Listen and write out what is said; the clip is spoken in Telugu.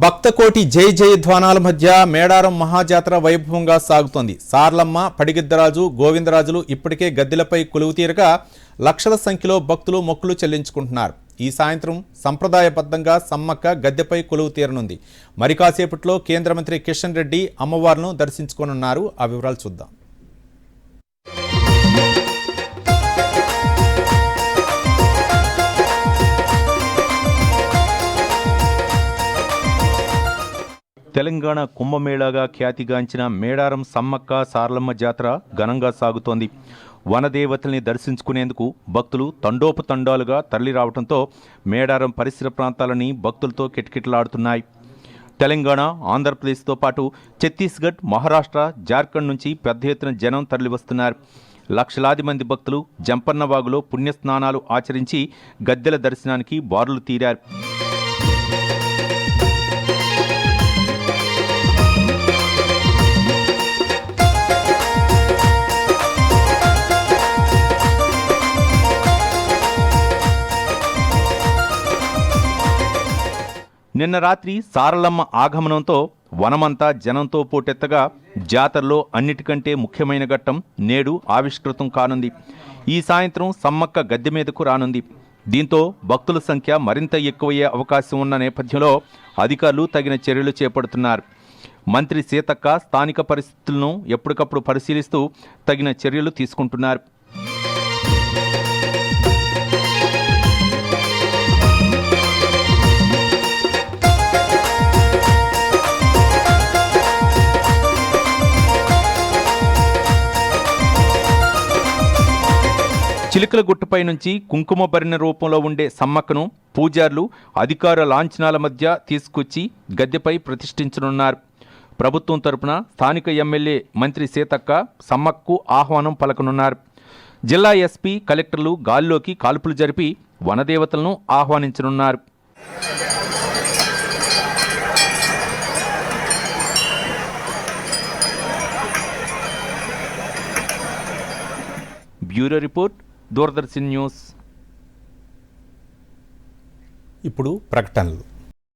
భక్తకోటి జై జై ధ్వానాల మధ్య మేడారం మహాజాతర వైభవంగా సాగుతోంది. సార్లమ్మ పడిగిద్దరాజు గోవిందరాజులు ఇప్పటికే గద్దెలపై కొలువు తీరగా లక్షల సంఖ్యలో భక్తులు మొక్కులు చెల్లించుకుంటున్నారు. ఈ సాయంత్రం సంప్రదాయబద్ధంగా సమ్మక్క గద్దెపై కొలువు తీరనుంది. మరి కాసేపట్లో కేంద్ర మంత్రి కిషన్ రెడ్డి అమ్మవార్లను దర్శించుకోనున్నారు. ఆ వివరాలు చూద్దాం. తెలంగాణ కుంభమేళాగా ఖ్యాతిగాంచిన మేడారం సమ్మక్క సారలమ్మ జాతర ఘనంగా సాగుతోంది. వనదేవతల్ని దర్శించుకునేందుకు భక్తులు తండోపతండాలుగా తరలిరావడంతో మేడారం పరిసర ప్రాంతాలని భక్తులతో కిటకిటలాడుతున్నాయి. తెలంగాణ ఆంధ్రప్రదేశ్తో పాటు ఛత్తీస్గఢ్ మహారాష్ట్ర జార్ఖండ్ నుంచి పెద్ద ఎత్తున జనం తరలివస్తున్నారు లక్షలాది మంది భక్తులు జంపన్నవాగులో పుణ్యస్నానాలు ఆచరించి గద్దెల దర్శనానికి బారులు తీరారు. నిన్న రాత్రి సారలమ్మ ఆగమనంతో వనమంతా జనంతో పోటెత్తగా జాతరలో అన్నిటికంటే ముఖ్యమైన ఘట్టం నేడు ఆవిష్కృతం కానుంది. ఈ సాయంత్రం సమ్మక్క గద్దె మీదకు రానుంది. దీంతో భక్తుల సంఖ్య మరింత ఎక్కువయ్యే అవకాశం ఉన్న నేపథ్యంలో అధికారులు తగిన చర్యలు చేపడుతున్నారు. మంత్రి సీతక్క స్థానిక పరిస్థితులను ఎప్పటికప్పుడు పరిశీలిస్తూ తగిన చర్యలు తీసుకుంటున్నారు. చిలుకల గుట్టపై నుంచి కుంకుమ భరిన రూపంలో ఉండే సమ్మక్కను పూజార్లు అధికార లాంఛనాల మధ్య తీసుకొచ్చి గద్దెపై ప్రతిష్ఠించనున్నారు. ప్రభుత్వం తరపున స్థానిక ఎమ్మెల్యే మంత్రి సీతక్క సమ్మక్కు ఆహ్వానం పలకనున్నారు. జిల్లా ఎస్పీ కలెక్టర్లు గాల్లోకి కాల్పులు జరిపి వనదేవతలను ఆహ్వానించనున్నారు. Bureau report Doordarshan news. ఇప్పుడు ప్రకటనలు.